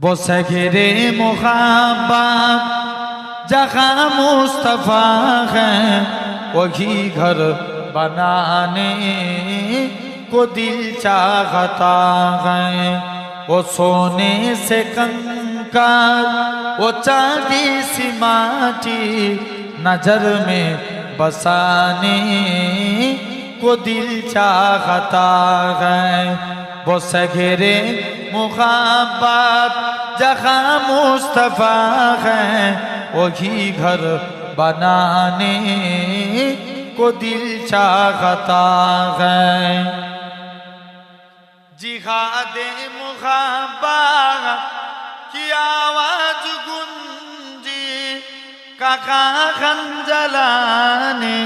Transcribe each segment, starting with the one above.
بسگرے محبت جہاں مصطفیٰ ہے۔ وہی گھر بنانے کو دل چاہتا ہے۔ وہ سونے سے کنکر وہ چاندی سی ماٹی نظر میں بسانے کو دل چاہتا ہے۔ وہ سگرے محبت، جہاں مصطفیٰ ہے وہی گھر بنانے کو دل چاہتا ہے۔ جہاد محبت، کی آواز گنجی کاکا جلانے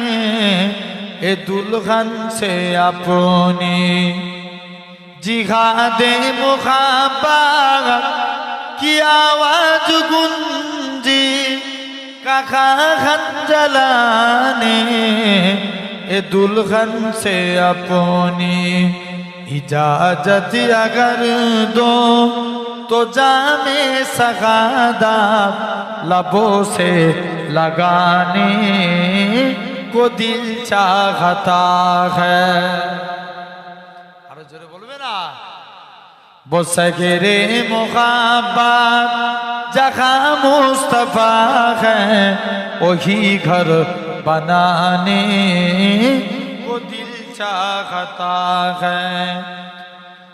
اے دلہن سے اپنی جہاد محبت کی آواز گنجی کاکا جلانے اے دلہن سے اپنی اجازت اگر دو، تو جام سغادہ لبوں سے لگانے کو دل چاہتا ہے۔ وہ سگرے محبت، جہاں مصطفیٰ ہے، وہی گھر بنانے۔ وہ دل چاہتا ہے۔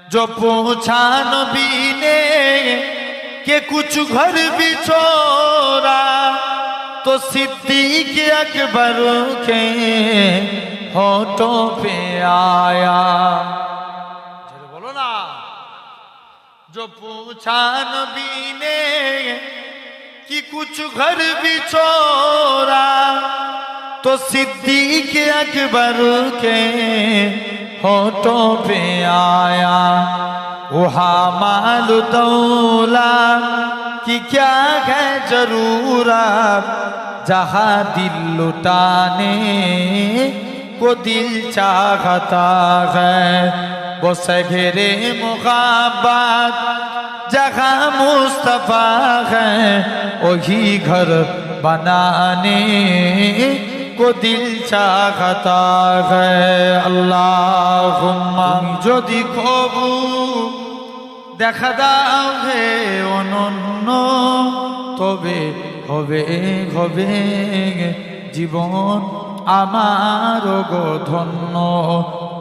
جو پوچھا نبی نے کہ کچھ گھر بھی چھوڑا، تو صدیق اکبر کے ہوتوں پہ آیا۔ پوچھا نبی نے کہ کچھ گھر بھی چورا تو صدیق اکبر کے ہوتوں پہ آیا۔ وہا مال دولا کہ کیا ہے ضرورا جہاں دل لٹانے کو دل چاہتا ہے۔ বসেঘেরে মোহাবাদ জাগা মুস্তফা হ্যাঁ ওহি ঘর বানানে কো দিল চাহত আল্লাহ যদি কবু দেখা দাও হে অনন্য, তবে হবে হবে জীবন আমার গো ধন্য,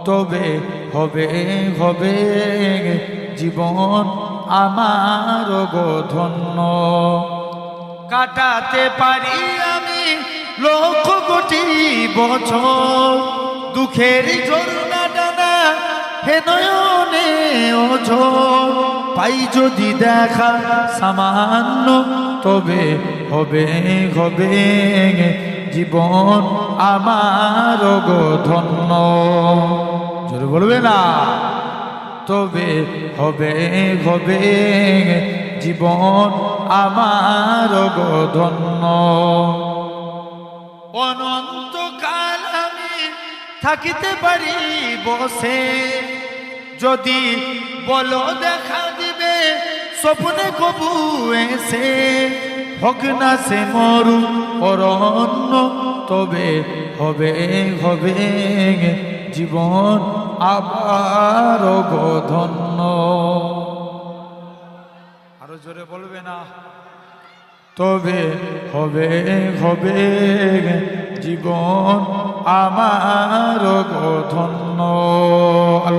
তবে হবে হবে জীবন আমার ধন্য। কাটাতে পারি আমি লক্ষ কোটি বছর। দুঃখের ঝর্ণা ডানা হে নয়নে ওঝর পাই যদি দেখা সামান্য, তবে হবে হবে জীবন আমার ধন্য। জোরে বলবে না। তবে হবে হবে, জীবন আমার গো ধন্য। অনন্তকাল আমি থাকিতে পারি বসে। যদি বলো দেখা দিবে, স্বপ্নে কবু এসে। হোক না সে মরু অরণ্য, তবে হবে হবে, জীবন আবার গো ধন্য। আরও জোরে বলবে না। তবে হবে হবে জীবন আমার গো ধন্য।